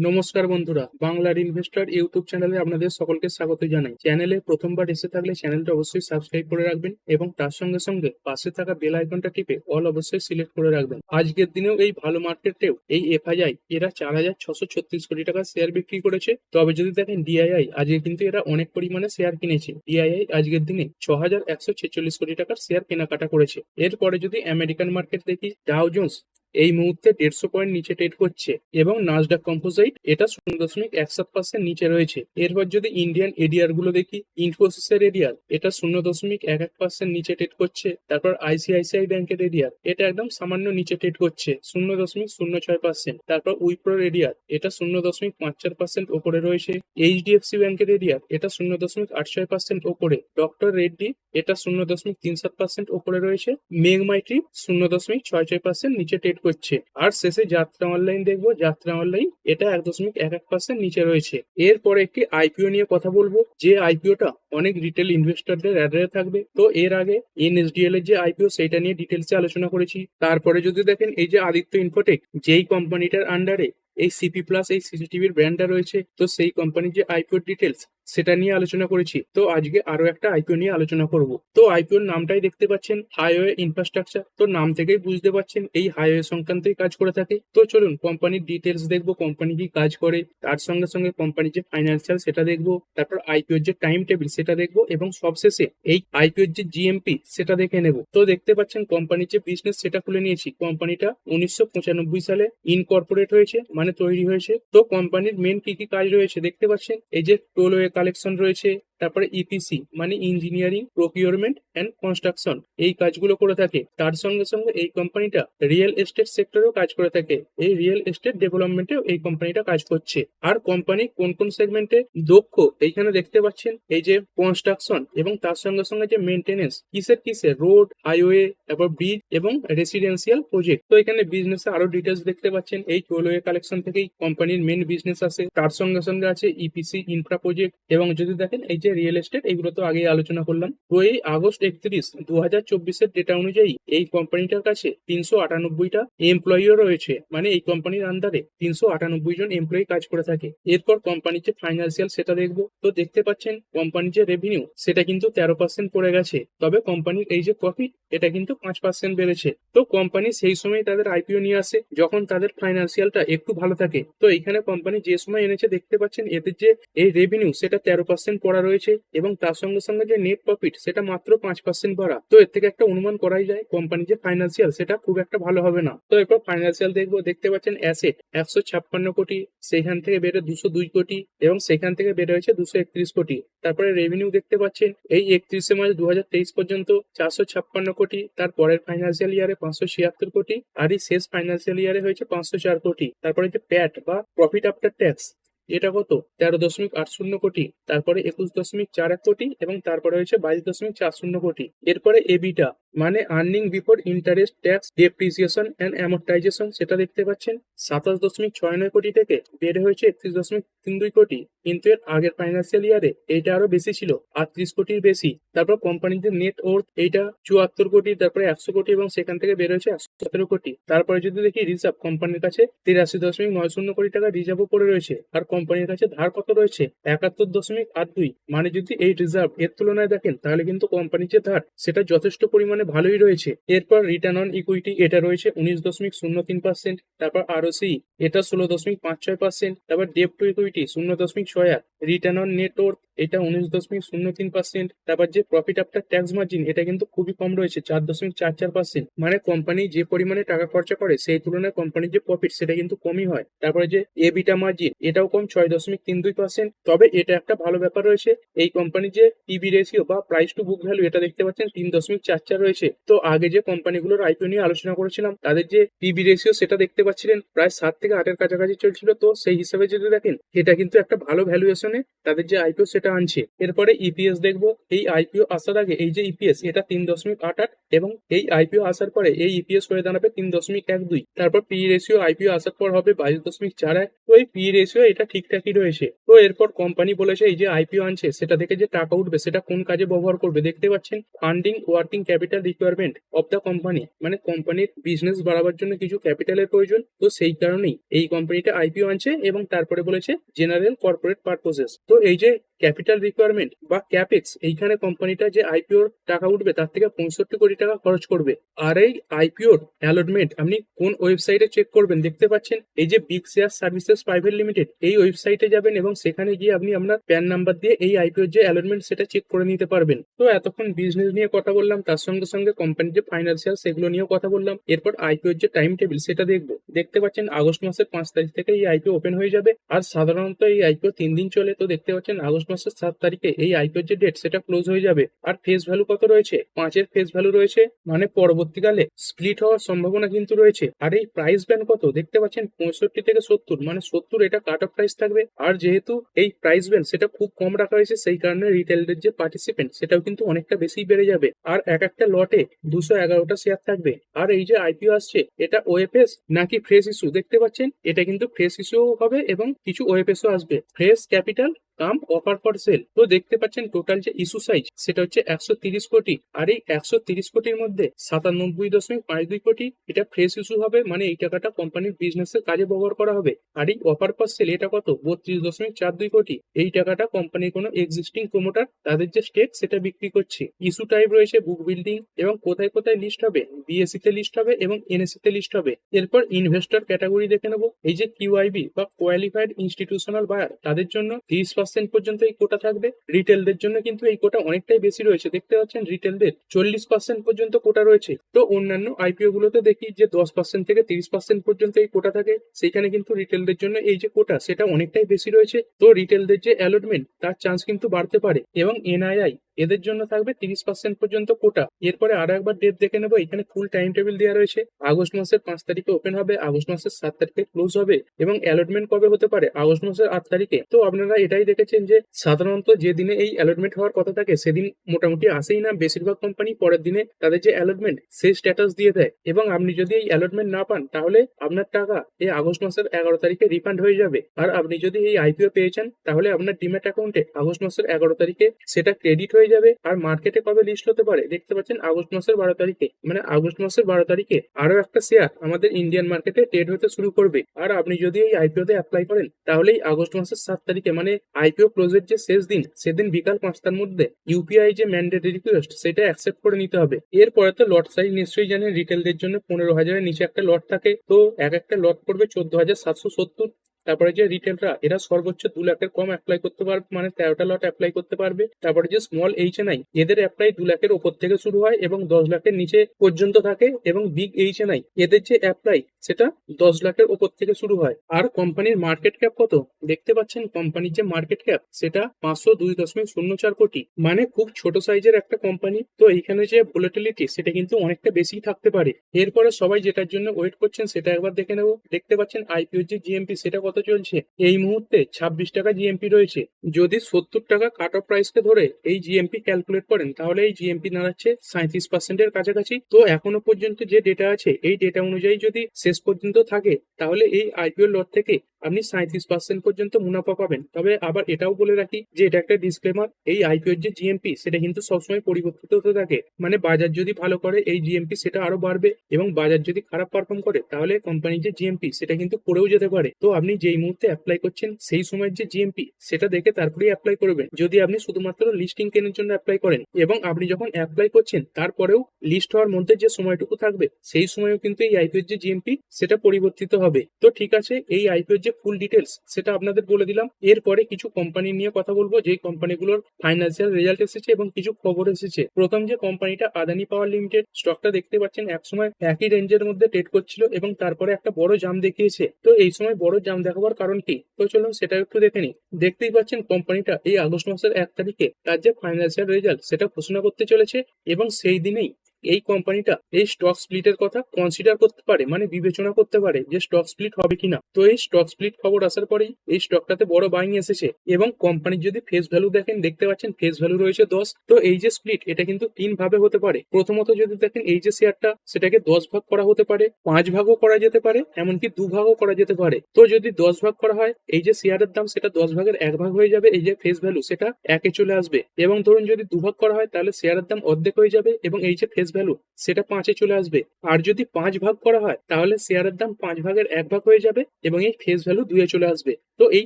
নমস্কার বন্ধুরা, বাংলার ইনভেস্টর ইউটিউব চ্যানেলে আপনাদের সকলকে স্বাগত জানাই। চ্যানেলে প্রথমবার এসে থাকলে চ্যানেলটা অবশ্যই সাবস্ক্রাইব করে রাখবেন এবং তার সঙ্গে সঙ্গে পাশে থাকা বেল আইকনটা টিপে অল অবশ্যই সিলেক্ট করে রাখবেন। আজকের দিনেও এই ভালো মার্কেটেও এই এফআইআই এরা চার হাজার ছশো ছত্রিশ কোটি টাকা শেয়ার বিক্রি করেছে। তবে যদি দেখেন ডিআইআই আজকে কিন্তু এরা অনেক পরিমাণে শেয়ার কিনেছে। ডিআইআই আজকের দিনে ছ হাজার একশো ছেচল্লিশ কোটি টাকার শেয়ার কেনাকাটা করেছে। এরপরে যদি আমেরিকান মার্কেট দেখি ডাও জোন্স এই মুহূর্তে দেড়শো পয়েন্ট নিচে ট্রেড করছে এবং নাজডাক কম্পোজাইট এটা শূন্য দশমিক এক সাত পার্সেন্ট নিচে রয়েছে। এরপর যদি ইন্ডিয়ান এডিআরগুলো দেখি ইনফোসিসের এডিআর এটা শূন্য দশমিক এক এক পার্সেন্ট নিচে ট্রেড করছে। তারপর আইসিআইসিআই ব্যাংকের এডিআর এটা একদম সামান্য নিচে ট্রেড করছে, শূন্য দশমিক শূন্য ছয় পার্সেন্ট তারপর উইপ্রোর এডিআর এটা শূন্য দশমিক পাঁচ চার পার্সেন্ট ওপরে রয়েছে। এইচডিএফসি ব্যাংকের এডিআর এটা শূন্য দশমিক আট ছয় পার্সেন্ট ওপরে। ডক্টর রেড্ডি এটা শূন্য দশমিক তিন সাত পার্সেন্ট ওপরে রয়েছে। মেঘমাইট্রি শূন্য দশমিক ছয় ছয় পার্সেন্ট নিচে ট্রেড করছে। আর শেষে যাত্রা অনলাইন দেখব। যাত্রা অনলাইন এটা এক দশমিক এক এক পার্সেন্ট নিচে রয়েছে। এরপরে একটি আইপিও নিয়ে কথা বলব। যে আইপিওটা অনেক রিটেল ইনভেস্টরদের অ্যাডারে থাকবে। তো এর আগে এনএসডিএল এর যে আইপিও সেটা নিয়ে ডিটেলসে আলোচনা করেছি। তারপরে যদি দেখেন, এই যে আদিত্য ইনফোটেক যেই কোম্পানিটার আন্ডারে এই সিপি প্লাস এই সিসিটিভির ব্র্যান্ডটা রয়েছে, তো সেই কোম্পানির যে আইপিও ডিটেলস সেটা নিয়ে আলোচনা করেছি। তো আজকে আরও একটা আইপিও নিয়ে আলোচনা করব। তো আইপিওর নামটাই দেখতে পাচ্ছেন হাইওয়ে ইনফ্রাস্ট্রাকচার তো নাম থেকেই বুঝতে পারছেন এই হাইওয়ে সংক্রান্তই কাজ করে থাকে। তো চলুন কোম্পানির ডিটেলস দেখব কোম্পানি কি কাজ করে, তার সঙ্গে সঙ্গে কোম্পানির যে ফাইন্যান্সিয়াল সেটা দেখব, তারপর আইপিওর যে টাইম টেবিল সেটা দেখব, এবং সবশেষে এই আইপিওর যে জিএমপি সেটা দেখে নেব। তো দেখতে পাচ্ছেন কোম্পানির যে বিজনেস সেটা খুলে নিয়েছি। কোম্পানিটা উনিশশো পঁচানব্বই সালে ইনকর্পোরেট হয়েছে মানে তৈরি হয়েছে। তো কোম্পানির মেন কি কি কাজ রয়েছে দেখতে পাচ্ছেন? এই যে টোলওয়ে কালেকশন রয়েছে তারপরে ইপিসি মানে ইঞ্জিনিয়ারিং প্রকিউরমেন্ট অ্যান্ড কনস্ট্রাকশন এই কাজগুলো করে থাকে। তার সঙ্গে সঙ্গে এই কোম্পানিটা রিয়েল এস্টেট সেক্টরেও কাজ করে থাকে। এই রিয়েল এস্টেট ডেভেলপমেন্টেও এই কোম্পানিটা কাজ করছে। আর কোম্পানি কোন কোন সেগমেন্টে দক্ষ, এইখানে দেখতে পাচ্ছেন, এই যে কনস্ট্রাকশন এবং তার সঙ্গে সঙ্গে যে মেনটেনেন্স কিসের কিসের রোড হাইওয়ে তারপর ব্রিজ এবং রেসিডেন্সিয়াল প্রজেক্ট তো এখানে বিজনেসে আরও ডিটেলস দেখতে পাচ্ছেন, এই টোলওয়ে কালেকশন থেকেই কোম্পানির মেন বিজনেস আছে তার সঙ্গে সঙ্গে আছে ইপিসি ইনফ্রা প্রজেক্ট এবং যদি দেখেন, এই যে রিয়েল এস্টেট এগুলো তো আগেই আলোচনা করলাম। তো এই আগস্ট একত্রিশ দু হাজার চব্বিশের ডেটা অনুযায়ী এই কোম্পানিটার কাছে তিনশো আটানব্বইটা এমপ্লয়িও রয়েছে। মানে এই কোম্পানির আন্ডারে তিনশো আটানব্বই জন এমপ্লয়ি কাজ করে থাকে। এরপর কোম্পানির যে ফাইন্যান্সিয়াল সেটা দেখব। তো দেখতে পাচ্ছেন কোম্পানির যে রেভিনিউ সেটা কিন্তু তেরো পার্সেন্ট পড়ে গেছে। তবে কোম্পানির এই যে প্রফিট এটা কিন্তু পাঁচ পার্সেন্ট বেড়েছে। তো কোম্পানি সেই সময় তাদের আইপিও নিয়ে আসে, যখন তাদের ফাইন্যান্সিয়ালটা একটু ভালো থাকে। তো এখানে কোম্পানি যে সময় এনেছে, দেখতে পাচ্ছেন, এদের যে এই রেভিনিউ সেটা তেরো পার্সেন্ট পড়া রয়েছে। এবং তার সঙ্গে সঙ্গে যে নেট প্রফিট সেটা মাত্র পাঁচ পার্সেন্ট বাড়া তো এর থেকে একটা অনুমান করাই যায় কোম্পানির যে ফাইন্যান্সিয়াল সেটা খুব একটা ভালো হবে না। তো এরপর ফাইন্যান্সিয়াল দেখব, দেখতে পাচ্ছেন অ্যাসেট একশো ছাপ্পান্ন কোটি, সেখান থেকে বেড়ে দুশো দুই কোটি এবং সেখান থেকে বেড়ে হয়েছে দুশো একত্রিশ কোটি। তারপরে রেভিনিউ দেখতে পাচ্ছেন, এই একত্রিশে মার্চ দু হাজার তেইশ পর্যন্ত চারশো ছাপ্পান্ন কোটি, তার পরের ফাইন্যান্সিয়াল ইয়ারে পাঁচশো ছিয়াত্তর কোটি, আর এই শেষ ফাইন্যান্সিয়াল ইয়ারে হয়েছে পাঁচশো চার কোটি। তারপরে যে প্যাট বা প্রফিট আফটার ট্যাক্স এটা কত? তেরো দশমিক আট শূন্য কোটি, তারপরে একুশ দশমিক চার এক কোটি এবং তারপরে হয়েছে বাইশ দশমিক চার শূন্য কোটি। এরপরে এবিটা মানে earning before interest tax depreciation and amortisation সেটা দেখতে পাচ্ছেন। সাতাশ দশমিক ছয় নয় কোটি থেকে বেড়ে হয়েছে একত্রিশ দশমিক তিন দুই কোটি। কিন্তু এর আগের ফাইন্যান্সিয়াল ইয়ারে এইটা আরও বেশি ছিল, আটত্রিশ কোটির বেশি। তারপর কোম্পানির যে নেট ওর্থ এইটা চুয়াত্তর কোটি, তারপরে একশো কোটি এবং সেখান থেকে বের হয়েছে একশো সতেরো কোটি। তারপরে যদি দেখি রিজার্ভ কোম্পানির কাছে তিরাশি দশমিক নয় শূন্য কোটি টাকা রিজার্ভও পড়ে রয়েছে। আর কোম্পানির কাছে ধার কত রয়েছে? একাত্তর দশমিক আট দুই। মানে যদি এই রিজার্ভ এর তুলনায় দেখেন, তাহলে কিন্তু কোম্পানির যে ধার, সেটা যথেষ্ট পরিমাণে ভালোই রয়েছে। এরপর রিটার্ন অন ইকুইটি এটা রয়েছে উনিশ দশমিক শূন্য তিন পার্সেন্ট তারপর আরও সি এটা ষোলো দশমিক পাঁচ ছয় পার্সেন্ট তারপর ডেপ টু ইকুইটি শূন্য দশমিক ছয় আট রিটার্ন অন নেটওয়ার্ক এটা উনিশ দশমিক শূন্য তিন পার্সেন্ট তারপর যে প্রফিট আফটার ট্যাক্স মার্জিন এটা কিন্তু খুবই কম রয়েছে, চার দশমিক চার চার পার্সেন্ট মানে কোম্পানি যে পরিমাণে টাকা খরচা করে সেই তুলনায় কোম্পানির যে প্রফিট সেটা কিন্তু কমই হয়। তারপরে যে এবিটা মার্জিন এটাও কম ছয় দশমিক তিন দুই পার্সেন্ট তবে এটা একটা ভালো ব্যাপার রয়েছে, এই কোম্পানির যে টিবি রেশিও বা প্রাইস টু বুক ভ্যালু এটা দেখতে পাচ্ছেন তিন দশমিক চার চার রয়েছে। তো আগে যে কোম্পানিগুলোর আইপিও নিয়ে আলোচনা করেছিলাম, তাদের যে পিবি রেশিও সেটা দেখতে পাচ্ছিলেন, প্রায় সাত থেকে আটের কাছাকাছি চলছিল, তো সেই হিসাবে যদি দেখেন, এটা কিন্তু একটা ভালো ভ্যালুয়েশনে তাদের যে আইপিও সেটা আনছে। এরপরে ইপিএস দেখব, এই আইপিও আসার আগে, এই যে ইপিএস এটা তিন দশমিক আট আট এবং এই আইপিও আসার পরে, এই ইপিএস হয়ে দাঁড়াবে তিন দশমিক এক দুই। তারপর পি রেশিও আইপিও আসার পর হবে বাইশ দশমিক চার এক। তো এই পি রেশিও এটা ঠিকঠাকই রয়েছে। তো এরপর কোম্পানি বলেছে, এই যে আইপিও আনছে, সেটা থেকে যে টাকা উঠবে, সেটা কোন কাজে ব্যবহার করবে, দেখতে পাচ্ছেন? Funding working capital requirement of the company মানে কোম্পানির বিজনেস বাড়াবার জন্য কিছু ক্যাপিটালের প্রয়োজন। তো সেই কারণেই এই কোম্পানিটা আইপিও আনছে এবং তারপরে বলেছে জেনারেল কর্পোরেট পারপোজেস তো এই যে ক্যাপিটাল রিকোয়ারমেন্ট বা ক্যাপেক্স এইখানে কোম্পানিটা যে আইপিওর টাকা উঠবে, তার থেকে পঁয়ষট্টি কোটি টাকা খরচ করবে। আর এই আইপিওর অ্যালটমেন্ট আপনি কোন ওয়েবসাইটে চেক করবেন, দেখতে পাচ্ছেন এই যে big share services private limited এই ওয়েবসাইটে যাবেন এবং সেখানে গিয়ে আপনি আপনার প্যান নাম্বার দিয়ে এই আইপিওর যে অ্যালটমেন্ট সেটা চেক করে নিতে পারবেন। তো এতক্ষণ বিজনেস নিয়ে কথা বললাম, তার সঙ্গে সঙ্গে কোম্পানির যে ফাইন্যান্সিয়াল সেগুলো নিয়েও কথা বললাম। এরপর আইপিওর যে টাইম টেবিল সেটা দেখব। দেখতে পাচ্ছেন আগস্ট মাসের পাঁচ তারিখ থেকে এই আইপিও ওপেন হয়ে যাবে। আর সাধারণত এই আইপিও তিন দিন চলে, তো দেখতে পাচ্ছেন আগস্ট মাসের সাত তারিখে এই আইপিওর যে ডেট সেটা ক্লোজ হয়ে যাবে। আর ফেস ভ্যালু কত রয়েছে? পাঁচের ফেস ভ্যালু রয়েছে মানে পরবর্তীকালে স্প্লিট হওয়ার সম্ভাবনা কিন্তু রয়েছে। আর এই প্রাইস ব্যান্ড কত? দেখতে পাচ্ছেন পঁয়ষট্টি থেকে সত্তর মানে সত্তর এটা কাট অফ প্রাইস থাকবে। আর যেহেতু এই প্রাইস ব্যান্ড সেটা খুব কম রাখা হয়েছে, সেই কারণে রিটেলদের যে পার্টিসিপেন্ট সেটাও কিন্তু অনেকটা বেশি বেড়ে যাবে। আর এক একটা লটে দুশো এগারোটা শেয়ার থাকবে। আর এই যে আইপিও আসছে, এটা ওএফএস নাকি ফ্রেশ ইস্যু দেখতে পাচ্ছেন, এটা কিন্তু ফ্রেশ ইস্যু হবে এবং কিছু ওএফএসও আসবে। Fresh capital cum offer for sale তো দেখতে পাচ্ছেন টোটাল যে ইস্যু সাইজ সেটা হচ্ছে একশো তিরিশ কোটি। আর এই একশো তিরিশ কোটির মধ্যে সাতানব্বই দশমিক পাঁচ দুই কোটি, এটা ফ্রেশ ইস্যু হবে। মানে এই টাকাটা কোম্পানির বিজনেসের কাজে ব্যবহার করা হবে। আর এই অফার ফর সেল এটা কত? বত্রিশ দশমিক চার দুই কোটি। এই টাকাটা কোম্পানির কোনো এক্সিস্টিং প্রমোটার তাদের যে স্টেক সেটা বিক্রি করছে। ইস্যু টাইপ রয়েছে বুক বিল্ডিং এবং কোথায় কোথায় লিস্ট হবে? বিএসসি তে লিস্ট হবে এবং এনএসসি তে লিস্ট হবে। এরপর ইনভেস্টর ক্যাটাগরি দেখে নেব। এই যে কিউআইবি বা কোয়ালিফাইড ইনস্টিটিউশনাল বায়ার তাদের জন্য তিরিশ পার্সেন্ট পর্যন্ত এই কোটা থাকবে। রিটেলদের জন্য কিন্তু এই কোটা অনেকটাই বেশি রয়েছে। দেখতে পাচ্ছেন রিটেলদের চল্লিশ পার্সেন্ট পর্যন্ত কোটা রয়েছে। তো অন্যান্য আইপিও গুলোতে দেখি যে দশ পার্সেন্ট থেকে তিরিশ পার্সেন্ট পর্যন্ত এই কোটা থাকে। সেখানে কিন্তু রিটেলদের জন্য এই যে কোটা, সেটা অনেকটাই বেশি রয়েছে। তো রিটেলদের যে অ্যালটমেন্ট তার চান্স কিন্তু বাড়তে পারে। এবং এনআইআই এদের জন্য থাকবে তিরিশ পার্সেন্ট পর্যন্ত কোটা এরপরে আরও একবার ডেট দেখে নেব, এখানে ফুল টাইম টেবিল দেওয়া রয়েছে। আগস্ট মাসের পাঁচ তারিখে ওপেন হবে, আগস্ট মাসের সাত তারিখে ক্লোজ হবে এবং অ্যালটমেন্ট কবে হতে পারে? আগস্ট মাসের আট তারিখে। তো আপনারা এটাই দেখেছেন যে, সাধারণত যে দিনে এই অ্যালটমেন্ট হওয়ার কথা থাকে, সেদিন মোটামুটি আসেই না। বেশিরভাগ কোম্পানি পরের দিনে তাদের যে অ্যালটমেন্ট সেই স্ট্যাটাস দিয়ে দেয়। এবং আপনি যদি এই অ্যালটমেন্ট না পান, তাহলে আপনার টাকা এই আগস্ট মাসের এগারো তারিখে রিফান্ড হয়ে যাবে। আর আপনি যদি এই আইপিও পেয়েছেন, তাহলে আপনার ডিম্যাট অ্যাকাউন্টে আগস্ট মাসের এগারো তারিখে সেটা ক্রেডিট হয়ে যাবে। আর মার্কেটে কবে লিস্ট হতে পারে? দেখতে পাচ্ছেন আগস্ট মাসের বারো তারিখে। মানে আগস্ট মাসের বারো তারিখে আরও একটা শেয়ার আমাদের ইন্ডিয়ান মার্কেটে ট্রেড হতে শুরু করবে। আর আপনি যদি এই আইপিও তে অ্যাপ্লাই করেন, তাহলেই আগস্ট মাসের সাত তারিখে মানে আইপিও ক্লোজের যে শেষ দিন, সেদিন বিকাল পাঁচটার মধ্যে ইউপিআই যে ম্যান্ডেট রিকোয়েস্ট সেটা অ্যাকসেপ্ট করে নিতে হবে। এরপরে তো লট সাইজ নিশ্চয়ই জানেন রিটেলদের জন্য পনেরো হাজারের নিচে একটা লট থাকে। তো এক একটা লট পড়বে চোদ্দ হাজার সাতশো সত্তর। তারপরে যে রিটেলরা এরা সর্বোচ্চ দু লাখের কম অ্যাপ্লাই করতে পারবে মানে তেরোটা লট অ্যাপ্লাই করতে পারবে। তারপরে যে স্মল এইচ এন আই এদের অ্যাপ্লাই দু লাখের ওপর থেকে শুরু হয় এবং দশ লাখের নিচে পর্যন্ত থাকে এবং বিগ এইচ এন আই এদের যে অ্যাপ্লাই সেটা দশ লাখের ওপর থেকে শুরু হয়। আর কোম্পানির মার্কেট ক্যাপ কত? দেখতে পাচ্ছেন কোম্পানির যে মার্কেট ক্যাপ সেটা পাঁচশো দুই দশমিক শূন্য চার কোটি। মানে খুব ছোট সাইজের একটা কোম্পানি তো এইখানে যে ভোলাটিলিটি সেটা কিন্তু অনেকটা বেশি থাকতে পারে। এরপরে সবাই যেটার জন্য ওয়েট করছেন, সেটা একবার দেখে নেব। দেখতে পাচ্ছেন আইপিও যে জিএমপি সেটা চলছে? এই মুহূর্তে ছাব্বিশ টাকা জিএমপি রয়েছে। যদি সত্তর টাকা কাট অফ প্রাইসকে ধরে এই জিএমপি ক্যালকুলেট করেন, তাহলে এই জিএমপি দাঁড়াচ্ছে সাঁত্রিশ পার্সেন্টের কাছাকাছি। তো এখনও পর্যন্ত যে ডেটা আছে, এই ডেটা অনুযায়ী যদি শেষ পর্যন্ত থাকে, তাহলে এই আইপিও লট থেকে আপনি সাঁত্রিশ পার্সেন্ট পর্যন্ত মুনাফা পাবেন। তবে আবার এটাও বলে রাখি যে এটা একটা ডিসক্লেমার এই আইপিওর যে জিএমপি সেটা কিন্তু সবসময় পরিবর্তিত হতে থাকে। মানে বাজার যদি ভালো করে, এই জিএমপি সেটা আরও বাড়বে এবং বাজার যদি খারাপ পারফর্ম করে, তাহলে কোম্পানির যে জিএমপি সেটা কিন্তু পড়েও যেতে পারে। তো আপনি যেই মুহূর্তে অ্যাপ্লাই করছেন, সেই সময়ের যে জিএমপি সেটা দেখে তারপরেই অ্যাপ্লাই করবেন। যদি আপনি শুধুমাত্র লিস্টিং কেনার জন্য অ্যাপ্লাই করেন এবং আপনি যখন অ্যাপ্লাই করছেন, তারপরেও লিস্ট হওয়ার মধ্যে যে সময়টুকু থাকবে, সেই সময়ও কিন্তু এই আইপিওর যে জিএমপি সেটা পরিবর্তিত হবে। তো ঠিক আছে, এই আইপিওর যে ফুল ডিটেলস সেটা আপনাদের বলে দিলাম। এরপরে কিছু কোম্পানি নিয়ে কথা বলব যে কোম্পানিগুলোর ফাইন্যান্সিয়াল রেজাল্ট এসেছে এবং কিছু খবর এসেছে। প্রথম যে কোম্পানিটা আদানি পাওয়ার লিমিটেড স্টকটা দেখতে পাচ্ছেন এক সময় একই রেঞ্জের মধ্যে ট্রেড করছিল এবং তারপরে একটা বড় জাম দেখিয়েছে। তো এই সময় বড় জাম দেখাবার কারণ কি? তো চলুন সেটা একটু দেখে নিই। দেখতেই পাচ্ছেন কোম্পানিটা এই আগস্ট মাসের এক তারিখে তার যে ফাইন্যান্সিয়াল রেজাল্ট সেটা ঘোষণা করতে চলেছে এবং সেই দিনেই এই কোম্পানিটা এই স্টক স্প্লিটের কথা কনসিডার করতে পারে মানে বিবেচনা করতে পারে যে স্টক স্প্লিট হবে কিনা। তো এই স্টক স্প্লিট খবর আসার পরেই এই স্টকটাতে বড় বাইং এসেছে এবং কোম্পানির যদি ফেস ভ্যালু দেখেন, দেখতে পাচ্ছেন ফেস ভ্যালু রয়েছে দশ। তো এই যে স্প্লিট এটা কিন্তু তিন ভাবে হতে পারে। প্রথমত যদি দেখেন এই যে শেয়ারটা সেটাকে দশ ভাগ করা হতে পারে, পাঁচ ভাগও করা যেতে পারে, এমনকি দু ভাগও করা যেতে পারে। তো যদি দশ ভাগ করা হয়, এই যে শেয়ারের দাম, সেটা দশ ভাগের এক ভাগ হয়ে যাবে, এই যে ফেস ভ্যালু সেটা একে চলে আসবে। এবং ধরুন যদি দু ভাগ করা হয়, তাহলে শেয়ারের দাম অর্ধেক হয়ে যাবে এবং এই যে ফেস ভ্যালু সেটা পাঁচে চলে আসবে। আর যদি পাঁচ ভাগ করা হয়, তাহলে শেয়ারের দাম পাঁচ ভাগের এক ভাগ হয়ে যাবে এবং এই ফেস ভ্যালু দুয়ে চলে আসবে। তো এই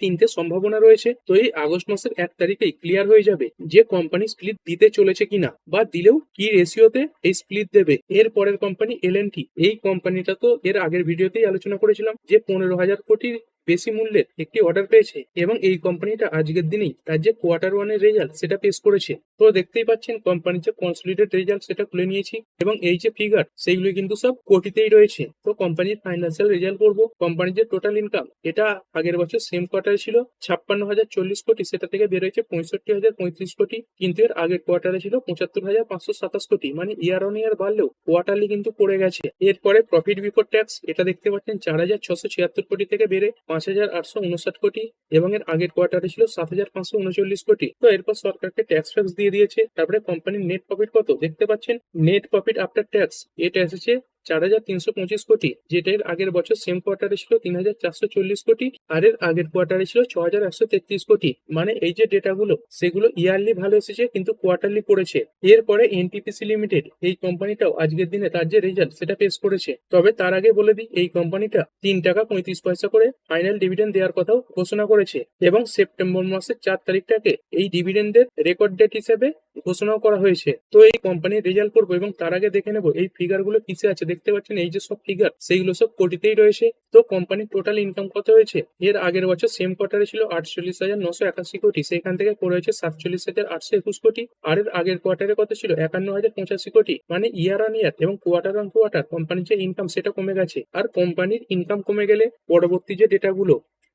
তিনটে সম্ভাবনা রয়েছে। তো এই আগস্ট মাসের এক তারিখেই ক্লিয়ার হয়ে যাবে যে কোম্পানি স্প্লিট দিতে চলেছে কিনা বা দিলেও কি রেশিওতে এই স্প্লিট দেবে। এর পরের কোম্পানি এল এই কোম্পানিটা তো এর আগের ভিডিওতেই আলোচনা করেছিলাম যে পনেরো হাজার কোটির বেশি মূল্যের একটি অর্ডার পেয়েছে এবং এই কোম্পানিটা আজকের দিনেই তার যে কোয়ার্টার ওয়ানের রেজাল্ট সেটা পেশ করেছে। তো দেখতেই পাচ্ছেন কোম্পানির যে কনসলিডেট রেজাল্ট সেটা খুলে নিয়েছি এবং এই যে ফিগার সেইগুলো কিন্তু সব কোটিতেই রয়েছে। তো কোম্পানির ফাইন্যান্সিয়াল রেজাল্ট করব কোম্পানির যে টোটাল ইনকাম এটা আগের বছর সেম কোয়ার্টারে ছিল ছাপ্পান্ন হাজার চল্লিশ কোটি, সেটা থেকে বেরোয়েছে পঁয়ষট্টি হাজার পঁয়ত্রিশ কোটি, কিন্তু এর আগের কোয়ার্টারে ছিল পঁচাত্তর হাজার পাঁচশো সাতাশ কোটি মানে ইয়ার অন ইয়ার বাড়লেও কোয়ার্টারলি কিন্তু পড়ে গেছে। এরপরে প্রফিট বিফোর ট্যাক্স এটা দেখতে পাচ্ছেন চার হাজার ছশো ছিয়াত্তর কোটি থেকে বেড়ে পাঁচ হাজার আটশো উনষাট কোটি এবং এর আগের কোয়ার্টারে ছিল সাত হাজার পাঁচশো উনচল্লিশ কোটি। তো এরপর সরকারকে ট্যাক্স ফ্যাক্স দিয়ে দিয়েছে। তারপরে কোম্পানির নেট প্রফিট কত? দেখতে পাচ্ছেন নেট প্রফিট আফটার ট্যাক্স এটা এসেছে চার হাজার তিনশো পঁচিশ কোটি যেটা এর আগের বছর সেম কোয়ার্টারে ছিল তিন হাজার চারশো চল্লিশ কোটি আর এর আগের কোয়ার্টারে ছিল ছ হাজার একশো তেত্রিশ কোটি। মানে এই যে ডেটাগুলো সেগুলো ইয়ারলি ভালো এসেছে কিন্তু কোয়ার্টারলি পড়েছে। এরপরে এনটিপিসি লিমিটেড এই কোম্পানিটাও আজকের দিনে তার যে রেজাল্ট সেটা পেশ করেছে। তবে তার আগে বলে দিই, এই কোম্পানিটা তিন টাকা পঁয়ত্রিশ পয়সা করে ফাইনাল ডিভিডেন্ড দেওয়ার কথাও ঘোষণা করেছে এবং সেপ্টেম্বর মাসের চার তারিখটাকে এই ডিভিডেন্ডের রেকর্ড ডেট হিসেবে ঘোষণাও করা হয়েছে। তো এই কোম্পানির রেজাল্ট করব এবং তার আগে দেখে নেব এই ফিগারগুলো কিসে আছে দেখতে পাচ্ছেন এই যে সব ফিগার সেইগুলো সব কোটিতেই রয়েছে। তো কোম্পানির টোটাল ইনকাম কত হয়েছে? এর আগের বছর সেম কোয়ার্টারে ছিল আটচল্লিশ হাজার নশো একাশি কোটি সেখান থেকে পড়ে হয়েছে সাতচল্লিশ হাজার আটশো একুশ কোটি। আর এর আগের কোয়ার্টারে কত ছিল? একান্ন হাজার পঁচাশি কোটি। মানে ইয়ার অন ইয়ার এবং কোয়ার্টার অন কোয়ার্টার কোম্পানির যে ইনকাম সেটা কমে গেছে। আর কোম্পানির ইনকাম কমে গেলে পরবর্তী যে ডেটাগুলো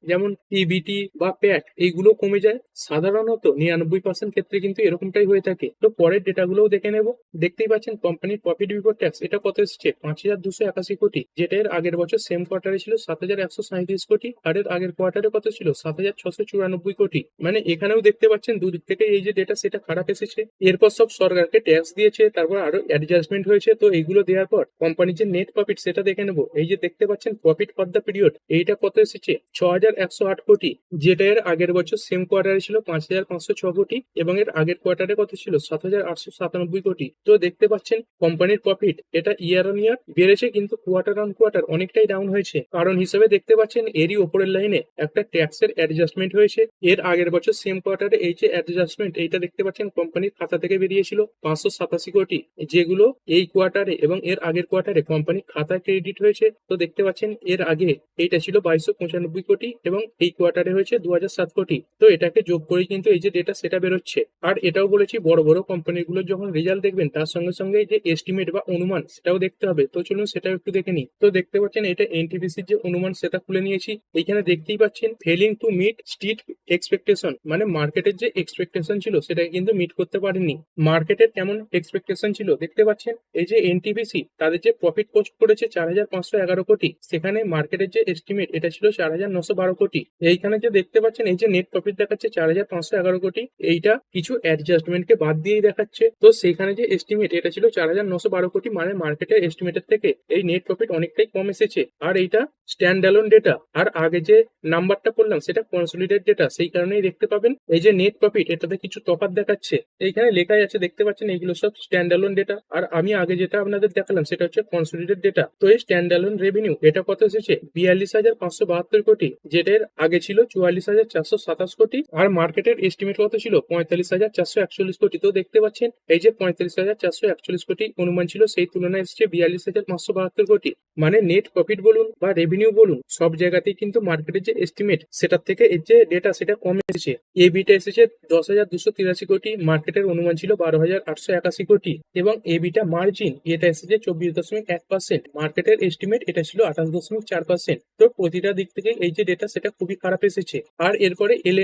যেমন পিবিটি বা প্যাট এইগুলো কমে যায়। সাধারণত নিরানব্বই পার্সেন্ট ক্ষেত্রে কিন্তু এরকমটাই হয়ে থাকে। তো পরের ডেটাগুলোও দেখে নেব। দেখতেই পাচ্ছেন কোম্পানির প্রফিট বিফোর ট্যাক্স এটা কত এসেছে? পাঁচ হাজার দুশো একাশি কোটি, যেটা এর আগের বছর সেম কোয়ার্টারে ছিল সাত হাজার একশো সাঁত্রিশ কোটি, আর এর আগের কোয়ার্টারে কত ছিল? সাত হাজার ছশো চুরানব্বই কোটি। মানে এখানেও দেখতে পাচ্ছেন দুদিক থেকে এই যে ডেটা সেটা খারাপ এসেছে। এরপর সব সরকারকে ট্যাক্স দিয়েছে, তারপর আরও অ্যাডজাস্টমেন্ট হয়েছে। তো এইগুলো দেওয়ার পর কোম্পানির যে নেট প্রফিট সেটা দেখে নেব। এই যে দেখতে পাচ্ছেন প্রফিট ফর দ্য পিরিয়ড এইটা কত এসেছে? ছ হাজার একশো আট কোটি যেটা এর আগের বছর সেম কোয়ার্টারে ছিল পাঁচ হাজার পাঁচশো ছ কোটি এবং এর আগের কোয়ার্টারে কত ছিল? সাত হাজার আটশো সাতানব্বই কোটি। তো দেখতে পাচ্ছেন কোম্পানির প্রফিট এটা ইয়ার অন ইয়ার বেড়েছে কিন্তু কোয়ার্টার অন কোয়ার্টার অনেকটাই ডাউন হয়েছে। কারণ হিসেবে দেখতে পাচ্ছেন, এরই ওপরের লাইনে একটা ট্যাক্সের অ্যাডজাস্টমেন্ট হয়েছে। এর আগের বছর সেম কোয়ার্টারে এই যে অ্যাডজাস্টমেন্ট এইটা দেখতে পাচ্ছেন কোম্পানির খাতা থেকে বেরিয়েছিল পাঁচশো সাতাশি কোটি, যেগুলো এই কোয়ার্টারে এবং এর আগের কোয়ার্টারে কোম্পানির খাতায় ক্রেডিট হয়েছে। তো দেখতে পাচ্ছেন, এর আগে এইটা ছিল বাইশশো পঁচানব্বই কোটি এবং এই কোয়ার্টারে হয়েছে দু সাত কোটি। তো এটাকে যোগ করেই কিন্তু এই যে ডেটা সেটা বেরোচ্ছে। আর এটাও বলেছি বড় বড় কোম্পানিগুলোর যখন রেজাল্ট দেখবেন, তার সঙ্গে সঙ্গে যে এস্টিমেট বা অনুমান সেটাও দেখতে হবে। তো চলুন সেটাও একটু দেখে নিই। তো দেখতে পাচ্ছেন এটা এনটিপিসির যে অনুমান সেটা খুলে নিয়েছি। এইখানে দেখতেই পাচ্ছেন failing to meet street expectation মানে মার্কেটের যে এক্সপেকটেশন ছিল, সেটাকে কিন্তু মিট করতে পারেনি মার্কেটের কেমন এক্সপেকটেশন ছিল? দেখতে পাচ্ছেন এই যে এনটিপিসি তাদের যে প্রফিট পোস্ট করেছে চার হাজার পাঁচশো এগারো কোটি। সেখানে মার্কেটের যে এস্টিমেট এটা ছিল চার হাজার নশো বারো কোটি। এইখানে যে দেখতে পাচ্ছেন, এই যে নেট প্রফিট দেখাচ্ছে চার হাজার পাঁচশো এগারো কোটি। এইটা কিছু অ্যাডজাস্টমেন্টকে বাদ দিয়েই দেখাচ্ছে। তো সেখানে যে এস্টিমেট এটা ছিল চার হাজার নশো বারো কোটি মানে মার্কেটের এস্টিমেটের থেকে এই নেট প্রফিট অনেকটাই কম এসেছে। আর এইটা স্ট্যান্ড অ্যালোন ডেটা আর আগে যে নাম্বারটা করলাম, সেটা কনসোলিডেট ডেটা সেই কারণেই দেখতে পাবেন। এই যে নেট প্রফিট এটাতে কিছু তফাৎ দেখাচ্ছে। এইখানে লেখাই আছে, দেখতে পাচ্ছেন, এইগুলো সব স্ট্যান্ড অ্যালোন ডেটা আর আমি আগে যেটা আপনাদের দেখালাম, সেটা হচ্ছে কনসোলিডেট ডেটা তো এই স্ট্যান্ড অ্যালোন রেভিনিউ এটা কত এসেছে? বিয়াল্লিশ হাজার পাঁচশো বাহাত্তর কোটি। যেটার আগে ছিল চুয়াল্লিশ হাজার চারশো সাতাশ কোটি, আর মার্কেটের এস্টিমেট কত ছিল? পঁয়তাল্লিশ হাজার চারশো একচল্লিশ কোটি। তো দেখতে পাচ্ছেন, এই যে পঁয়তাল্লিশ হাজার চারশো একচল্লিশ কোটি অনুমান ছিল সেই তুলনায় এসেছে বিয়াল্লিশ হাজার পাঁচশো বাহাত্তর কোটি। মানে নেট প্রফিট বলুন বা রেভিনিউ বলুন, সব জায়গাতেই কিন্তু মার্কেটের যে এস্টিমেট সেটার থেকে এর যে ডেটা সেটা কম এসেছে। এবিটা এসেছে দশ হাজার দুশো তিরাশি কোটি মার্কেটের অনুমান ছিল বারো হাজার আটশো একাশি কোটি, এবং এবিটা মার্জিন এটা এসেছে চব্বিশ দশমিক এক পার্সেন্ট মার্কেটের এস্টিমেট এটা ছিল আঠাশ দশমিক চার পার্সেন্ট তো প্রতিটা দিক থেকে এই যে ডেটা সেটা খুবই খারাপ এসেছে। আর এরপরে এল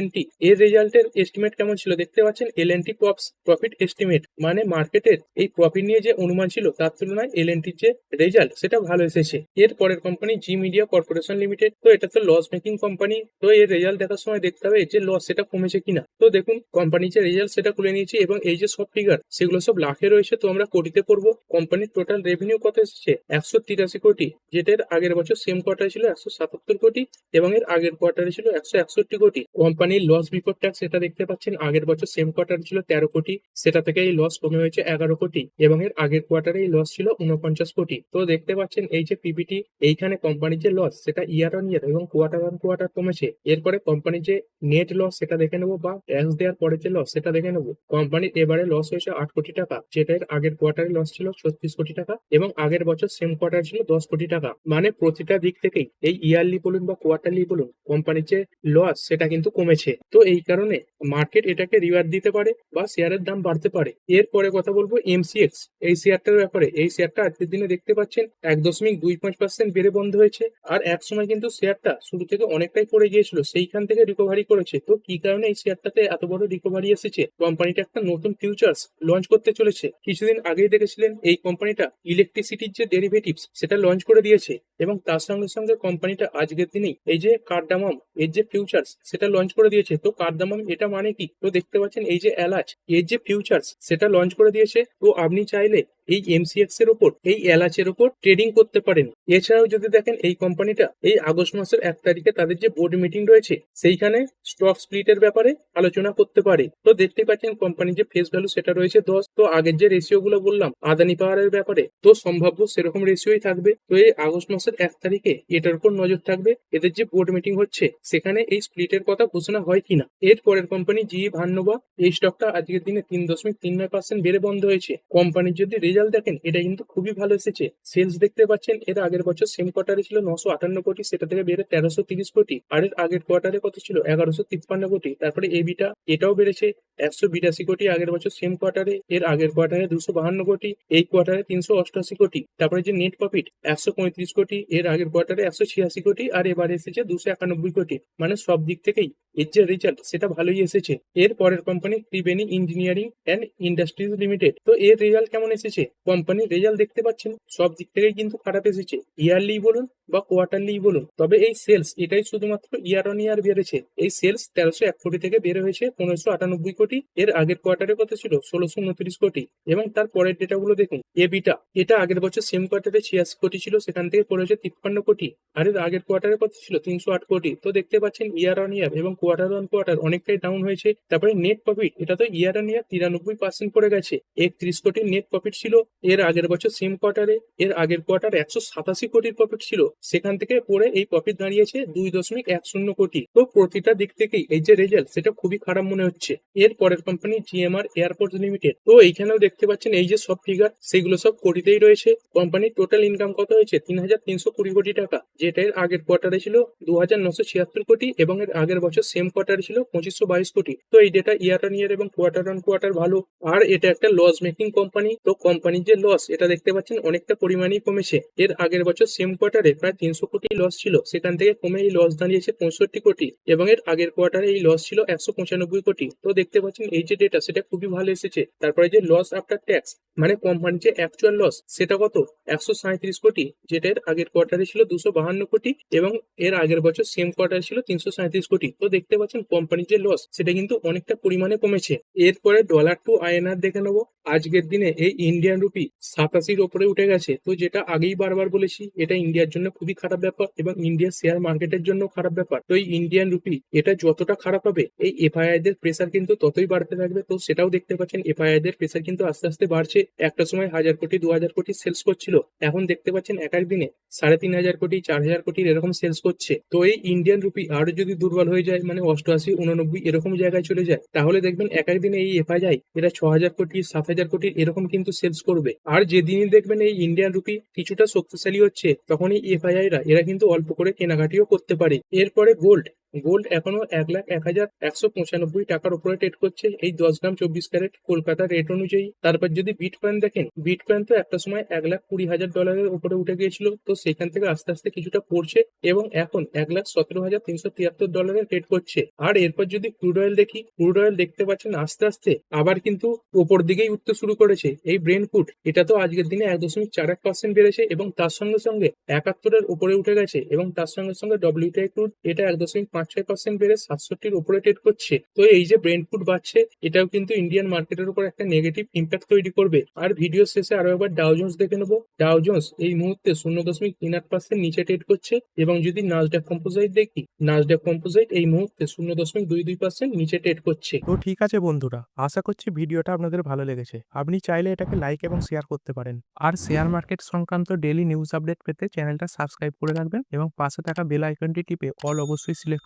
এর রেজাল্টের এস্টিমেট কেমন ছিল? দেখতে পাচ্ছেন L N T props profit estimate মানে মার্কেটের এই প্রফিট নিয়ে যে অনুমান ছিল, তার তুলনায় এল এন যে রেজাল্ট সেটা ভালো এসেছে। এর পরের company Zee media corporation limited তো এটা তো লস মেকিং কোম্পানি তো এর রেজাল্ট দেখার সময় দেখতে হবে যে লস সেটা কমেছে কিনা। তো দেখুন কোম্পানির যে রেজাল্ট সেটা খুলে নিয়েছি, এবং এই যে সব ফিগার সেগুলো সব লাখে রয়েছে, তো আমরা কোটিতে পড়ব। কোম্পানির টোটাল রেভিনিউ কত এসেছে? একশো তিরাশি কোটি যেটার আগের বছর সেম কোয়ার্টার ছিল একশো সাতাত্তর কোটি, এবং এর আগের কোয়ার্টারে ছিল একশো একষট্টি কোটি। কোম্পানির লস বিফোর ট্যাক্স এটা দেখতে পাচ্ছেন, আগের বছর সেম কোয়ার্টারে ছিল তেরো কোটি, সেটা থেকে এই লস কমে হয়েছে এগারো কোটি এবং এর আগের কোয়ার্টারে এই লস ছিল উনপঞ্চাশ কোটি। তো দেখতে পাচ্ছেন, এই যে পিপিটি এইখানে কোম্পানির যে লস সেটা ইয়ার অন ইয়ার এবং কোয়ার্টার অন কোয়ার্টার কমেছে। এরপরে কোম্পানির যে নেট লস সেটা দেখে নেব বা ট্যাক্স দেওয়ার পরে যে লস সেটা দেখে নেব। কোম্পানির এবারে লস হয়েছে আট কোটি টাকা, যেটা এর আগের কোয়ার্টারে লস ছিল ছত্রিশ কোটি টাকা এবং আগের বছর সেম কোয়ার্টার ছিল দশ কোটি টাকা। মানে প্রতিটা দিক থেকেই, এই ইয়ারলি বলুন বা কোয়ার্টারলি বলুন কোম্পানির যে লস সেটা কিন্তু কমেছে। তো এই কারণে মার্কেট এটাকে রিওয়ার্ড দিতে পারে বা শেয়ারের দাম বাড়তে পারে। এরপরে কথা বলব এমসিএক্স এই শেয়ারটার ব্যাপারে। এই শেয়ারটা আজকের দিনে দেখতে পাচ্ছেন, এক দশমিক দুই পাঁচ পার্সেন্ট বেড়ে বন্ধ হয়েছে। আর এক সময় কিন্তু শেয়ারটা শুরু থেকে অনেকটাই পড়ে গিয়েছিল, সেইখান থেকে রিকভারি করেছে। তো কি কারণে এই শেয়ারটাতে এত বড় রিকভারি এসেছে? কোম্পানিটা একটা নতুন ফিউচার্স লঞ্চ করতে চলেছে। কিছুদিন আগেই দেখেছিলেন, এই কোম্পানিটা ইলেকট্রিসিটির যে ডেরিভেটিভস সেটা লঞ্চ করে দিয়েছে। এবং তার সঙ্গে সঙ্গে কোম্পানিটা আজকের দিনেই এই যে কার্ডামাম এর যে ফিউচার্স সেটা লঞ্চ করে দিয়েছে। তো কার্ডামাম এটা মানে কি? তো দেখতে পাচ্ছেন এই যে অ্যালাচ এর যে ফিউচার্স সেটা লঞ্চ করে দিয়েছে। তো আপনি চাইলে এই এমসিএক্স এর উপর এই এলাচের উপর ট্রেডিং করতে পারেন। এছাড়াও যদি দেখেন, এই কোম্পানিটা এই আগস্ট মাসের এক তারিখে তাদের যে বোর্ড মিটিং রয়েছে, সেইখানে স্টক স্প্লিটের ব্যাপারে আলোচনা করতে পারে। তো দেখতে পাচ্ছেন কোম্পানির যে ফেস ভ্যালু সেটা রয়েছে দশ। তো আগের যে রেশিও গুলো বললাম, আদানি পাওয়ারের ব্যাপারে, তো সম্ভাব্য সেরকম রেশিওই থাকবে। তো এই আগস্ট মাসের এক তারিখে এটার উপর নজর থাকবে। এদের যে বোর্ড মিটিং হচ্ছে, সেখানে এই স্প্লিটের কথা ঘোষণা হয় কিনা। এর পরের কোম্পানি জি ভান্নবা এই স্টকটা আজকের দিনে তিন দশমিক তিন নয় পার্সেন্ট বেড়ে বন্ধ হয়েছে। কোম্পানির যদি রেজাল্ট দেখেন, এটা কিন্তু খুবই ভালো এসেছে। সেলস দেখতে পাচ্ছেন, এর আগের বছর সেম কোয়ার্টারে ছিল নশো আটান্ন কোটি, সেটা থেকে বেড়ে তেরোশো তিরিশ কোটি। আর এর আগের কোয়ার্টারে কত ছিল? এগারোশো তিপ্পান্ন কোটি। তারপরে এবিটা এটাও বেড়েছে একশো বিরাশি কোটি, আগের বছর সেম কোয়ার্টারে এর আগের কোয়ার্টারে দুশো বাহান্ন কোটি, এই কোয়ার্টারে তিনশো অষ্টআশি কোটি। তারপরে যে নেট প্রফিট একশো পঁয়ত্রিশ কোটি, এর আগের কোয়ার্টারে একশো ছিয়াশি কোটি, আর এবার এসেছে দুশো একানব্বই কোটি। মানে সব দিক থেকেই এর যে রেজাল্ট সেটা ভালোই এসেছে। এর পরের company Triveni engineering and industries limited তো এর রেজাল্ট কেমন এসেছে? কোম্পানির রেজাল্ট দেখতে পাচ্ছেন, সব দিক থেকেই কিন্তু খারাপ এসেছে। ইয়ারলি বলুন বা কোয়ার্টারলি বলুন, তবে এই সেলস এটাই শুধুমাত্র ইয়ার অন ইয়ার বেড়েছে। এই সেলস তেরোশো এক কোটি থেকে বের হয়েছে পনেরোশো আটানব্বই কোটি। এর আগের কোয়ার্টারে কত ছিল? ষোলোশো উনত্রিশ কোটি। এবং তার পরের ডেটাগুলো দেখুন এবিটা এটা আগের বছর সেম কোয়ার্টারে ছিয়াশি কোটি ছিল, সেখান থেকে পড়েছে তিপ্পান্ন কোটি। আর এর আগের কোয়ার্টারে কত ছিল? তিনশো আট কোটি। তো দেখতে পাচ্ছেন ইয়ার অন ইয়ার এবং কোয়ার্টার অন কোয়ার্টার অনেকটাই ডাউন হয়েছে, তারপরে নেট প্রফিট এটা তো ইয়ার অন ইয়ার তিরানব্বই পার্সেন্ট পড়ে গেছে। একত্রিশ কোটির নেট প্রফিট ছিল, এর আগের বছর সেম কোয়ার্টারে এর আগের কোয়ার্টার একশো সাতাশি কোটির প্রফিট ছিল। সেখান থেকে পড়ে এই প্রফিট দাঁড়িয়েছে দুই দশমিক এক শূন্য কোটি। তো প্রতিটা দিক থেকেই এই যে রেজাল্ট সেটা খুবই খারাপ মনে হচ্ছে। এর পরের কোম্পানি জিএমআর এয়ারপোর্ট লিমিটেড তো এইখানেও দেখতে পাচ্ছেন এই যে সব ফিগার সেগুলো সব কোটিতেই রয়েছে। কোম্পানির টোটাল ইনকাম কত হয়েছে? তিন হাজার তিনশো কুড়ি কোটি টাকা, যেটা এর আগের কোয়ার্টারে ছিল দু হাজার নশো ছিয়াত্তর কোটি এবং এর আগের বছর সেম কোয়ার্টারে ছিল পঁচিশশো বাইশ কোটি। তো এই ডেটা ইয়ার অন ইয়ার এবং কোয়ার্টার অন কোয়ার্টার ভালো। আর এটা একটা লস মেকিং কোম্পানি তো কোম্পানির যে লস এটা দেখতে পাচ্ছেন অনেকটা পরিমাণেই কমেছে। এর আগের বছর সেম কোয়ার্টারে প্রায় তিনশো কোটি লস ছিল। সেখান থেকে কমে এই লস দাঁড়িয়েছে পঁয়ষট্টি কোটি। এবং এর আগের কোয়ার্টারে এই লস ছিল একশো পঁচানব্বই কোটি। তো দেখতে পাচ্ছেন এই যে ডেটা সেটা খুবই ভালো এসেছে। তারপরে যে লস আফটার ট্যাক্স মানে কোম্পানির যে অ্যাকচুয়াল লস সেটা কত? একশো সাঁত্রিশ কোটি, যেটা এর আগের কোয়ার্টারে ছিল দুশো বাহান্ন কোটি। এবং এর আগের বছর সেম কোয়ার্টারে ছিল তিনশো সাঁত্রিশ কোটি। তো দেখতে পাচ্ছেন কোম্পানির যে লস সেটা কিন্তু অনেকটা পরিমাণে কমেছে। এরপরে ডলার টু আইএনআর দেখে নেব। আজকের দিনে এই ইন্ডিয়ান রুপি সাতাশির ওপরে উঠে গেছে। তো যেটা আগেই বারবার বলেছি, এটা ইন্ডিয়ার জন্য খুবই খারাপ ব্যাপার এবং ইন্ডিয়ার শেয়ার মার্কেটের জন্য খারাপ ব্যাপার। তো এই ইন্ডিয়ান রুপি এটা যতটা খারাপ হবে, এই এফআইআই দের প্রেসার কিন্তু ততই বাড়তে থাকবে। তো সেটাও দেখতে পাচ্ছেন এফআইআই দের প্রেসার কিন্তু আস্তে আস্তে বাড়ছে। একটা সময় হাজার কোটি, দু হাজার কোটি সেলস করছিল। এখন দেখতে পাচ্ছেন, এক এক দিনে সাড়ে তিন হাজার কোটি, চার হাজার কোটির এরকম সেলস করছে। তো এই ইন্ডিয়ান রুপি আরও যদি দুর্বল হয়ে যায় মানে অষ্টআশি, উননব্বই এরকম জায়গায় চলে যায়, তাহলে দেখবেন এক একদিন এই এফআইআই এরা ছ হাজার কোটি সাত হাজার কোটি এরকম কিন্তু সেলস করবে। আর যেদিনই দেখবেন এই ইন্ডিয়ান রুপি কিছুটা শক্তিশালী হচ্ছে, তখনই এই এফআইআই রা, এরা কিন্তু অল্প করে কেনাকাটিও করতে পারে। এরপরে গোল্ড গোল্ড এখনও এক লাখ এক হাজার একশো পঁচানব্বই টাকার উপরে ট্রেড করছে। এই দশ গ্রাম চব্বিশ ক্যারেট কলকাতার রেট অনুযায়ী। তারপর যদি বিট কয়েন দেখেন বিট কয়েন তো একটা সময় এক লাখ কুড়ি হাজার ডলারের উপরে উঠে গিয়েছিল। তো সেখান থেকে আস্তে আস্তে কিছুটা পড়ছে এবং এখন এক লাখ সতেরো হাজার তিনশো তিয়াত্তর ডলারের ট্রেড করছে। আর এরপর যদি ক্রুড অয়েল দেখি ক্রুড অয়েল দেখতে পাচ্ছেন আস্তে আস্তে, আবার কিন্তু ওপর দিকেই উঠতে শুরু করেছে। এই ব্রেন ফুড এটা তো আজকের দিনে এক দশমিক চার এক পার্সেন্ট বেড়েছে এবং তার সঙ্গে সঙ্গে একাত্তরের উপরে উঠে গেছে এবং তার সঙ্গে সঙ্গে ডব্লিউটিআই ক্রুড এটা এক দশমিক পাঁচ ছয় পার্সেন্ট বেড়ে সাতষট্টির উপরে ট্রেড করছে। তো এই যে ব্রেন্ডফুড বাড়ছে, এটাও কিন্তু ইন্ডিয়ান মার্কেটের উপর একটা নেগেটিভ ইম্প্যাক্ট তৈরি করবে। আর ভিডিও শেষে আরও একবার ডাও জোন্স দেখে নেব। ডাও জোন্স এই মুহূর্তে শূন্য দশমিক তিন আট পার্সেন্ট নিচে ট্রেড করছে এবং যদি নাজডাক কম্পোজাইট দেখি নাজডাক কম্পোজাইট এই মুহূর্তে শূন্য দশমিক দুই দুই পার্সেন্ট নিচে ট্রেড করছে। তো ঠিক আছে বন্ধুরা, আশা করছি ভিডিওটা আপনাদের ভালো লেগেছে। আপনি চাইলে এটাকে লাইক এবং শেয়ার করতে পারেন। আর শেয়ার মার্কেট সংক্রান্ত ডেলি নিউজ আপডেট পেতে চ্যানেলটা সাবস্ক্রাইব করে রাখবেন এবং পাশে থাকা বেল আইকনটি টিপে অল অবশ্যই সিলেক্ট